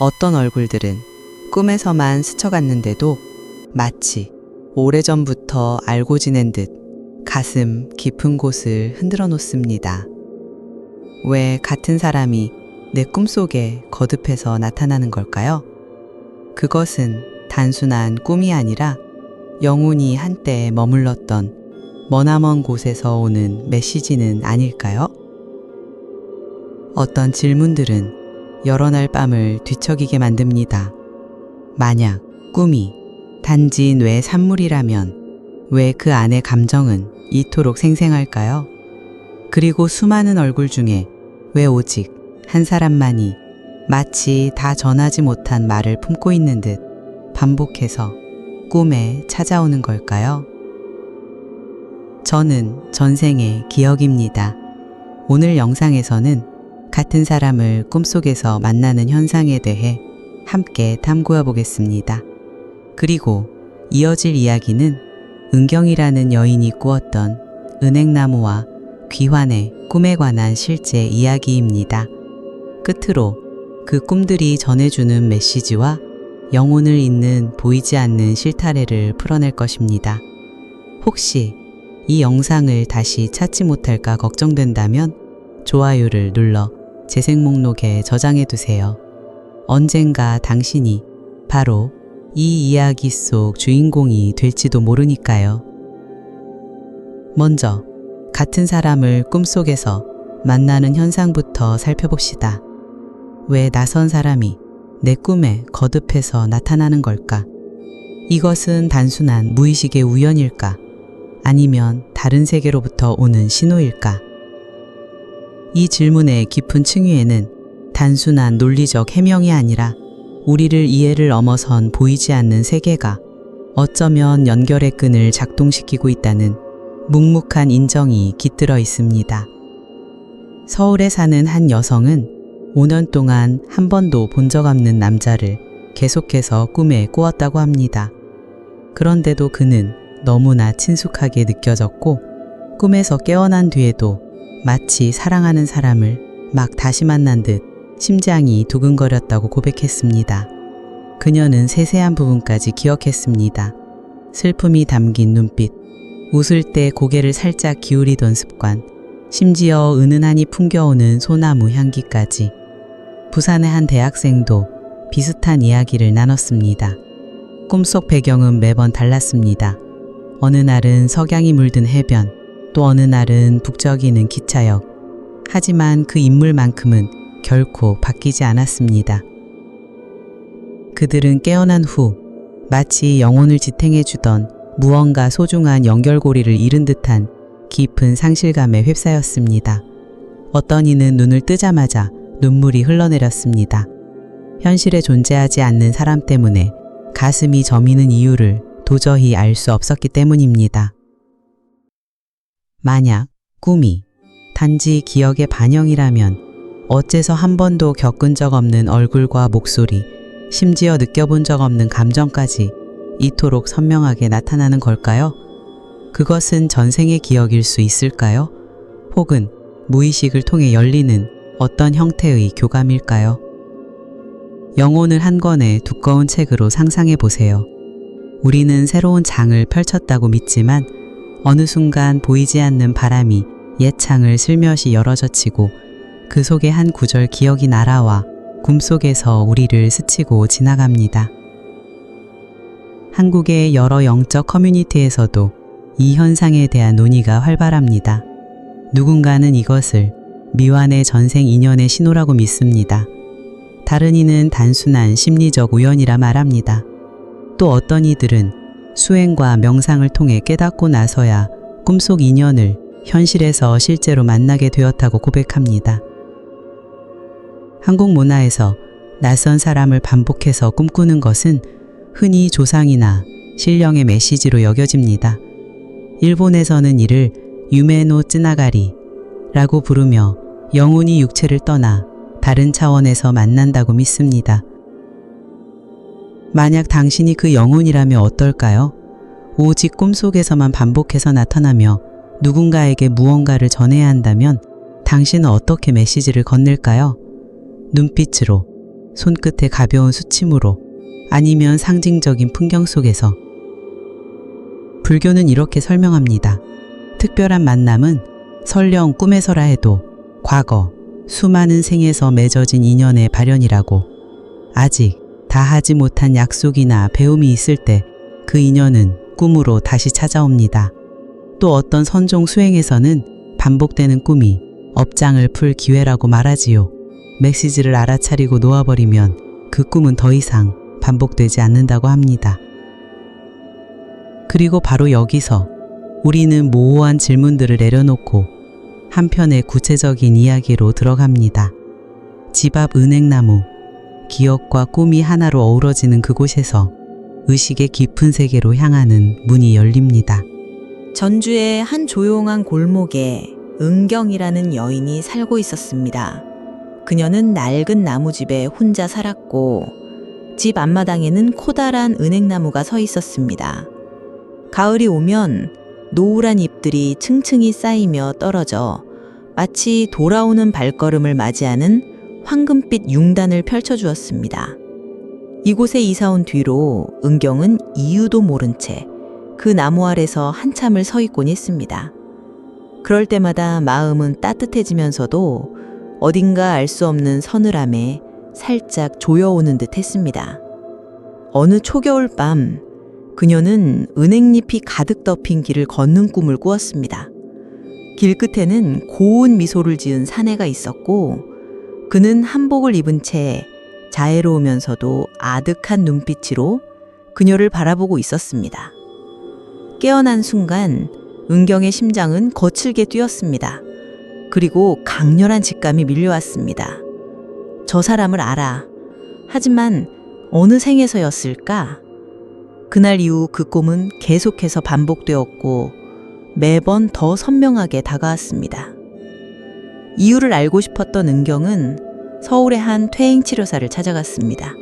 어떤 얼굴들은 꿈에서만 스쳐갔는데도 마치 오래전부터 알고 지낸 듯 가슴 깊은 곳을 흔들어 놓습니다. 왜 같은 사람이 내 꿈속에 거듭해서 나타나는 걸까요? 그것은 단순한 꿈이 아니라 영혼이 한때 머물렀던 머나먼 곳에서 오는 메시지는 아닐까요? 어떤 질문들은 여러 날 밤을 뒤척이게 만듭니다. 만약 꿈이 단지 뇌 산물이라면 왜 그 안의 감정은 이토록 생생할까요? 그리고 수많은 얼굴 중에 왜 오직 한 사람만이 마치 다 전하지 못한 말을 품고 있는 듯 반복해서 꿈에 찾아오는 걸까요? 저는 전생의 기억입니다. 오늘 영상에서는 같은 사람을 꿈속에서 만나는 현상에 대해 함께 탐구해 보겠습니다. 그리고 이어질 이야기는 은경이라는 여인이 꾸었던 은행나무와 귀환의 꿈에 관한 실제 이야기입니다. 끝으로 그 꿈들이 전해주는 메시지와 영혼을 잇는 보이지 않는 실타래를 풀어낼 것입니다. 혹시 이 영상을 다시 찾지 못할까 걱정된다면 좋아요를 눌러 재생 목록에 저장해 두세요. 언젠가 당신이 바로 이 이야기 속 주인공이 될지도 모르니까요. 먼저 같은 사람을 꿈속에서 만나는 현상부터 살펴봅시다. 왜 낯선 사람이 내 꿈에 거듭해서 나타나는 걸까? 이것은 단순한 무의식의 우연일까? 아니면 다른 세계로부터 오는 신호일까? 이 질문의 깊은 층위에는 단순한 논리적 해명이 아니라 우리를 이해를 넘어선 보이지 않는 세계가 어쩌면 연결의 끈을 작동시키고 있다는 묵묵한 인정이 깃들어 있습니다. 서울에 사는 한 여성은 5년 동안 한 번도 본 적 없는 남자를 계속해서 꿈에 꾸었다고 합니다. 그런데도 그는 너무나 친숙하게 느껴졌고 꿈에서 깨어난 뒤에도 마치 사랑하는 사람을 막 다시 만난 듯 심장이 두근거렸다고 고백했습니다. 그녀는 세세한 부분까지 기억했습니다. 슬픔이 담긴 눈빛, 웃을 때 고개를 살짝 기울이던 습관, 심지어 은은하니 풍겨오는 소나무 향기까지. 부산의 한 대학생도 비슷한 이야기를 나눴습니다. 꿈속 배경은 매번 달랐습니다. 어느 날은 석양이 물든 해변, 또 어느 날은 북적이는 기차역. 하지만 그 인물만큼은 결코 바뀌지 않았습니다. 그들은 깨어난 후 마치 영혼을 지탱해주던 무언가 소중한 연결고리를 잃은 듯한 깊은 상실감에 휩싸였습니다. 어떤 이는 눈을 뜨자마자 눈물이 흘러내렸습니다. 현실에 존재하지 않는 사람 때문에 가슴이 저미는 이유를 도저히 알 수 없었기 때문입니다. 만약 꿈이 단지 기억의 반영이라면 어째서 한 번도 겪은 적 없는 얼굴과 목소리, 심지어 느껴본 적 없는 감정까지 이토록 선명하게 나타나는 걸까요? 그것은 전생의 기억일 수 있을까요? 혹은 무의식을 통해 열리는 어떤 형태의 교감일까요? 영혼을 한 권의 두꺼운 책으로 상상해 보세요. 우리는 새로운 장을 펼쳤다고 믿지만 어느 순간 보이지 않는 바람이 옛 창을 슬며시 열어젖히고 그 속에 한 구절 기억이 날아와 꿈속에서 우리를 스치고 지나갑니다. 한국의 여러 영적 커뮤니티에서도 이 현상에 대한 논의가 활발합니다. 누군가는 이것을 미완의 전생 인연의 신호라고 믿습니다. 다른 이는 단순한 심리적 우연이라 말합니다. 또 어떤 이들은 수행과 명상을 통해 깨닫고 나서야 꿈속 인연을 현실에서 실제로 만나게 되었다고 고백합니다. 한국 문화에서 낯선 사람을 반복해서 꿈꾸는 것은 흔히 조상이나 신령의 메시지로 여겨집니다. 일본에서는 이를 유메노 쯔나가리 라고 부르며 영혼이 육체를 떠나 다른 차원에서 만난다고 믿습니다. 만약 당신이 그 영혼이라면 어떨까요? 오직 꿈속에서만 반복해서 나타나며 누군가에게 무언가를 전해야 한다면 당신은 어떻게 메시지를 건넬까요? 눈빛으로, 손끝에 가벼운 수침으로 아니면 상징적인 풍경 속에서 불교는 이렇게 설명합니다. 특별한 만남은 설령 꿈에서라 해도 과거 수많은 생에서 맺어진 인연의 발현이라고 아직 다 하지 못한 약속이나 배움이 있을 때 그 인연은 꿈으로 다시 찾아옵니다. 또 어떤 선종 수행에서는 반복되는 꿈이 업장을 풀 기회라고 말하지요. 메시지를 알아차리고 놓아버리면 그 꿈은 더 이상 반복되지 않는다고 합니다. 그리고 바로 여기서 우리는 모호한 질문들을 내려놓고 한편의 구체적인 이야기로 들어갑니다. 집 앞 은행나무, 기억과 꿈이 하나로 어우러지는 그곳에서 의식의 깊은 세계로 향하는 문이 열립니다. 전주의 한 조용한 골목에 은경이라는 여인이 살고 있었습니다. 그녀는 낡은 나무집에 혼자 살았고 집 앞마당에는 커다란 은행나무가 서 있었습니다. 가을이 오면 노을한 잎들이 층층이 쌓이며 떨어져 마치 돌아오는 발걸음을 맞이하는 황금빛 융단을 펼쳐주었습니다. 이곳에 이사 온 뒤로 은경은 이유도 모른 채 그 나무 아래서 한참을 서 있곤 했습니다. 그럴 때마다 마음은 따뜻해지면서도 어딘가 알 수 없는 서늘함에 살짝 조여오는 듯 했습니다. 어느 초겨울 밤, 그녀는 은행잎이 가득 덮인 길을 걷는 꿈을 꾸었습니다. 길 끝에는 고운 미소를 지은 사내가 있었고, 그는 한복을 입은 채 자애로우면서도 아득한 눈빛으로 그녀를 바라보고 있었습니다. 깨어난 순간 은경의 심장은 거칠게 뛰었습니다. 그리고 강렬한 직감이 밀려왔습니다. 저 사람을 알아. 하지만 어느 생에서였을까? 그날 이후 그 꿈은 계속해서 반복되었고 매번 더 선명하게 다가왔습니다. 이유를 알고 싶었던 은경은 서울의 한 퇴행 치료사를 찾아갔습니다.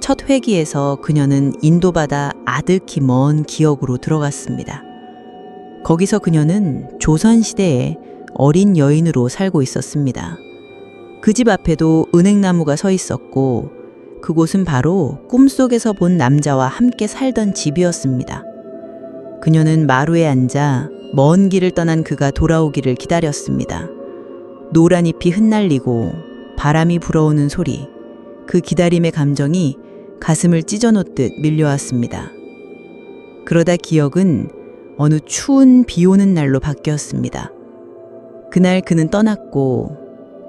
첫 회기에서 그녀는 인도바다 아득히 먼 기억으로 들어갔습니다. 거기서 그녀는 조선시대에 어린 여인으로 살고 있었습니다. 그 집 앞에도 은행나무가 서 있었고, 그곳은 바로 꿈속에서 본 남자와 함께 살던 집이었습니다. 그녀는 마루에 앉아 먼 길을 떠난 그가 돌아오기를 기다렸습니다. 노란 잎이 흩날리고 바람이 불어오는 소리, 그 기다림의 감정이 가슴을 찢어놓듯 밀려왔습니다. 그러다 기억은 어느 추운 비 오는 날로 바뀌었습니다. 그날 그는 떠났고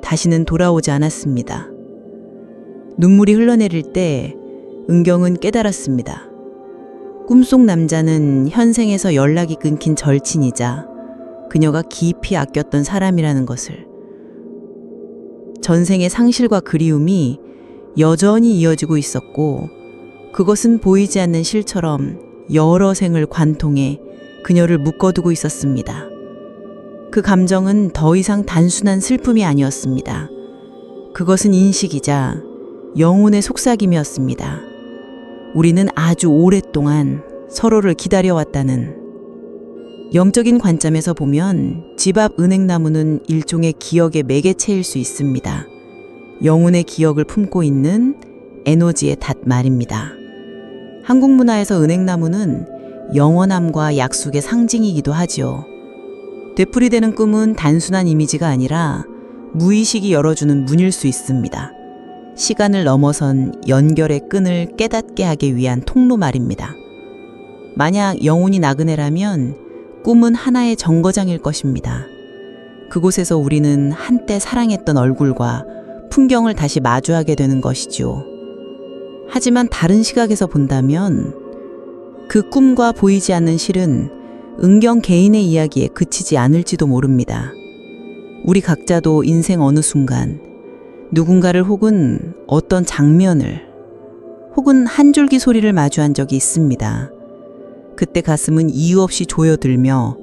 다시는 돌아오지 않았습니다. 눈물이 흘러내릴 때 은경은 깨달았습니다. 꿈속 남자는 현생에서 연락이 끊긴 절친이자 그녀가 깊이 아꼈던 사람이라는 것을 전생의 상실과 그리움이 여전히 이어지고 있었고 그것은 보이지 않는 실처럼 여러 생을 관통해 그녀를 묶어두고 있었습니다. 그 감정은 더 이상 단순한 슬픔이 아니었습니다. 그것은 인식이자 영혼의 속삭임이었습니다. 우리는 아주 오랫동안 서로를 기다려왔다는 영적인 관점에서 보면 집 앞 은행나무는 일종의 기억의 매개체일 수 있습니다. 영혼의 기억을 품고 있는 에너지의 닷 말입니다. 한국 문화에서 은행나무는 영원함과 약속의 상징이기도 하지요. 되풀이되는 꿈은 단순한 이미지가 아니라 무의식이 열어주는 문일 수 있습니다. 시간을 넘어선 연결의 끈을 깨닫게 하기 위한 통로 말입니다. 만약 영혼이 나그네라면 꿈은 하나의 정거장일 것입니다. 그곳에서 우리는 한때 사랑했던 얼굴과 풍경을 다시 마주하게 되는 것이지요. 하지만 다른 시각에서 본다면 그 꿈과 보이지 않는 실은 은경 개인의 이야기에 그치지 않을지도 모릅니다. 우리 각자도 인생 어느 순간 누군가를 혹은 어떤 장면을 혹은 한 줄기 소리를 마주한 적이 있습니다. 그때 가슴은 이유 없이 조여들며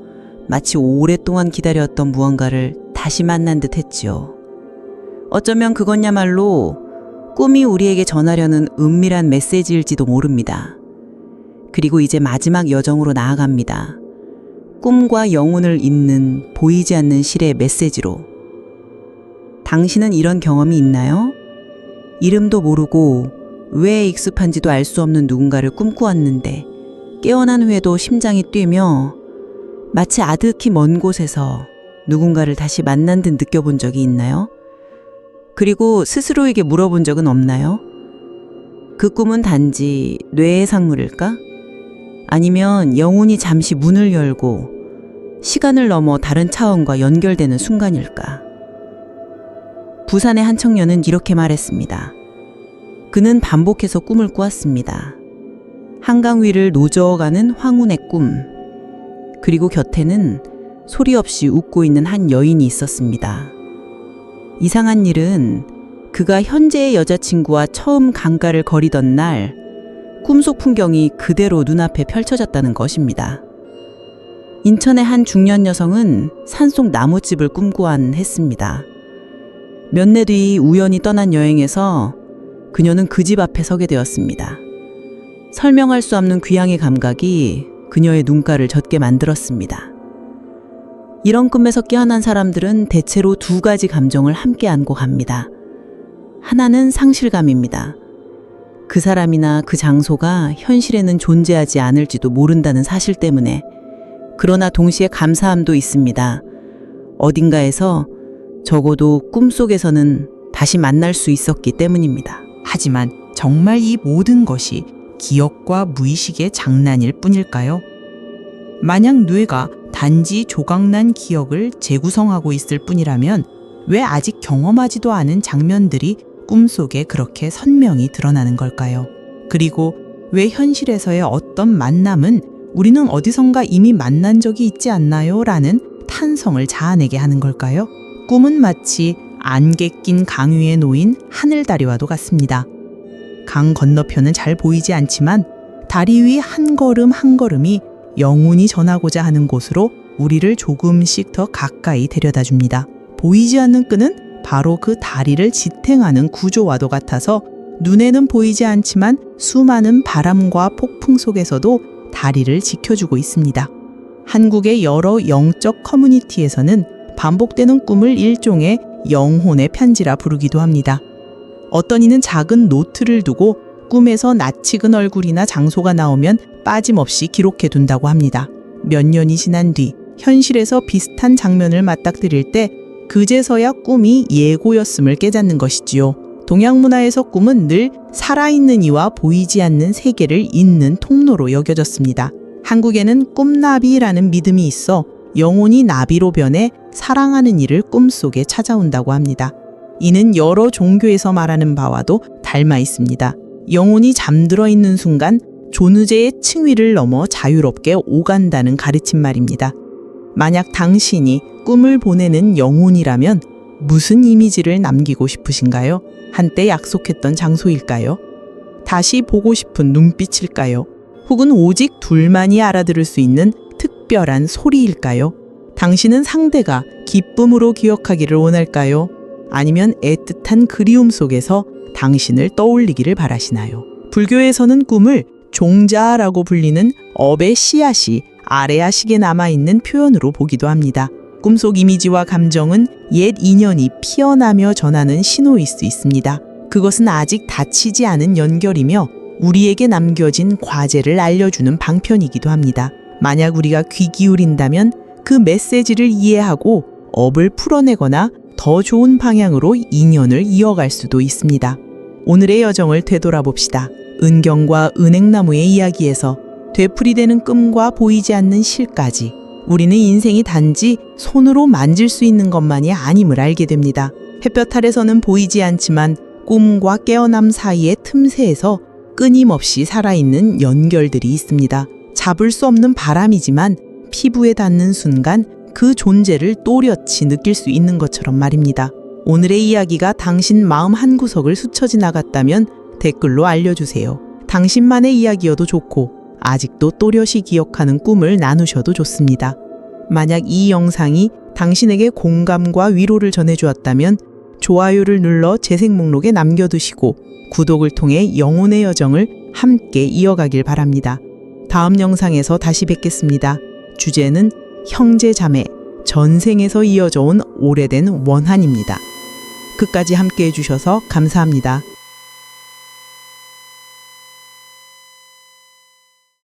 마치 오랫동안 기다렸던 무언가를 다시 만난 듯 했지요. 어쩌면 그것야말로 꿈이 우리에게 전하려는 은밀한 메시지일지도 모릅니다. 그리고 이제 마지막 여정으로 나아갑니다. 꿈과 영혼을 잇는 보이지 않는 실의 메시지로. 당신은 이런 경험이 있나요? 이름도 모르고 왜 익숙한지도 알 수 없는 누군가를 꿈꾸었는데 깨어난 후에도 심장이 뛰며 마치 아득히 먼 곳에서 누군가를 다시 만난 듯 느껴본 적이 있나요? 그리고 스스로에게 물어본 적은 없나요? 그 꿈은 단지 뇌의 상물일까? 아니면 영혼이 잠시 문을 열고 시간을 넘어 다른 차원과 연결되는 순간일까? 부산의 한 청년은 이렇게 말했습니다. 그는 반복해서 꿈을 꾸었습니다. 한강 위를 노저어가는 황혼의 꿈. 그리고 곁에는 소리 없이 웃고 있는 한 여인이 있었습니다. 이상한 일은 그가 현재의 여자친구와 처음 강가를 거리던 날 꿈속 풍경이 그대로 눈앞에 펼쳐졌다는 것입니다. 인천의 한 중년 여성은 산속 나무집을 꿈꾸안 했습니다. 몇 내 뒤 우연히 떠난 여행에서 그녀는 그 집 앞에 서게 되었습니다. 설명할 수 없는 귀향의 감각이 그녀의 눈가를 젖게 만들었습니다. 이런 꿈에서 깨어난 사람들은 대체로 두 가지 감정을 함께 안고 갑니다. 하나는 상실감입니다. 그 사람이나 그 장소가 현실에는 존재하지 않을지도 모른다는 사실 때문에 그러나 동시에 감사함도 있습니다. 어딘가에서 적어도 꿈속에서는 다시 만날 수 있었기 때문입니다. 하지만 정말 이 모든 것이 기억과 무의식의 장난일 뿐일까요? 만약 뇌가 단지 조각난 기억을 재구성하고 있을 뿐이라면 왜 아직 경험하지도 않은 장면들이 꿈속에 그렇게 선명히 드러나는 걸까요? 그리고 왜 현실에서의 어떤 만남은 우리는 어디선가 이미 만난 적이 있지 않나요? 라는 탄성을 자아내게 하는 걸까요? 꿈은 마치 안개 낀 강 위에 놓인 하늘다리와도 같습니다. 강 건너편은 잘 보이지 않지만 다리 위 한 걸음 한 걸음이 영혼이 전하고자 하는 곳으로 우리를 조금씩 더 가까이 데려다 줍니다. 보이지 않는 끈은 바로 그 다리를 지탱하는 구조와도 같아서 눈에는 보이지 않지만 수많은 바람과 폭풍 속에서도 다리를 지켜주고 있습니다. 한국의 여러 영적 커뮤니티에서는 반복되는 꿈을 일종의 영혼의 편지라 부르기도 합니다. 어떤 이는 작은 노트를 두고 꿈에서 낯익은 얼굴이나 장소가 나오면 빠짐없이 기록해 둔다고 합니다. 몇 년이 지난 뒤 현실에서 비슷한 장면을 맞닥뜨릴 때 그제서야 꿈이 예고였음을 깨닫는 것이지요. 동양 문화에서 꿈은 늘 살아있는 이와 보이지 않는 세계를 잇는 통로로 여겨졌습니다. 한국에는 꿈나비라는 믿음이 있어 영혼이 나비로 변해 사랑하는 이를 꿈속에 찾아온다고 합니다. 이는 여러 종교에서 말하는 바와도 닮아 있습니다. 영혼이 잠들어 있는 순간 존의제의 층위를 넘어 자유롭게 오간다는 가르침 말입니다. 만약 당신이 꿈을 보내는 영혼이라면 무슨 이미지를 남기고 싶으신가요? 한때 약속했던 장소일까요? 다시 보고 싶은 눈빛일까요? 혹은 오직 둘만이 알아들을 수 있는 특별한 소리일까요? 당신은 상대가 기쁨으로 기억하기를 원할까요? 아니면 애틋한 그리움 속에서 당신을 떠올리기를 바라시나요? 불교에서는 꿈을 종자라고 불리는 업의 씨앗이 아래아식에 남아있는 표현으로 보기도 합니다. 꿈속 이미지와 감정은 옛 인연이 피어나며 전하는 신호일 수 있습니다. 그것은 아직 닫히지 않은 연결이며 우리에게 남겨진 과제를 알려주는 방편이기도 합니다. 만약 우리가 귀 기울인다면 그 메시지를 이해하고 업을 풀어내거나 더 좋은 방향으로 인연을 이어갈 수도 있습니다. 오늘의 여정을 되돌아봅시다. 은경과 은행나무의 이야기에서 되풀이되는 꿈과 보이지 않는 실까지 우리는 인생이 단지 손으로 만질 수 있는 것만이 아님을 알게 됩니다. 햇볕 아래서는 보이지 않지만 꿈과 깨어남 사이의 틈새에서 끊임없이 살아있는 연결들이 있습니다. 잡을 수 없는 바람이지만 피부에 닿는 순간 그 존재를 또렷이 느낄 수 있는 것처럼 말입니다. 오늘의 이야기가 당신 마음 한구석을 스쳐 지나갔다면 댓글로 알려주세요. 당신만의 이야기여도 좋고 아직도 또렷이 기억하는 꿈을 나누셔도 좋습니다. 만약 이 영상이 당신에게 공감과 위로를 전해주었다면 좋아요를 눌러 재생 목록에 남겨두시고 구독을 통해 영혼의 여정을 함께 이어가길 바랍니다. 다음 영상에서 다시 뵙겠습니다. 주제는 형제 자매, 전생에서 이어져 온 오래된 원한입니다. 끝까지 함께 해주셔서 감사합니다.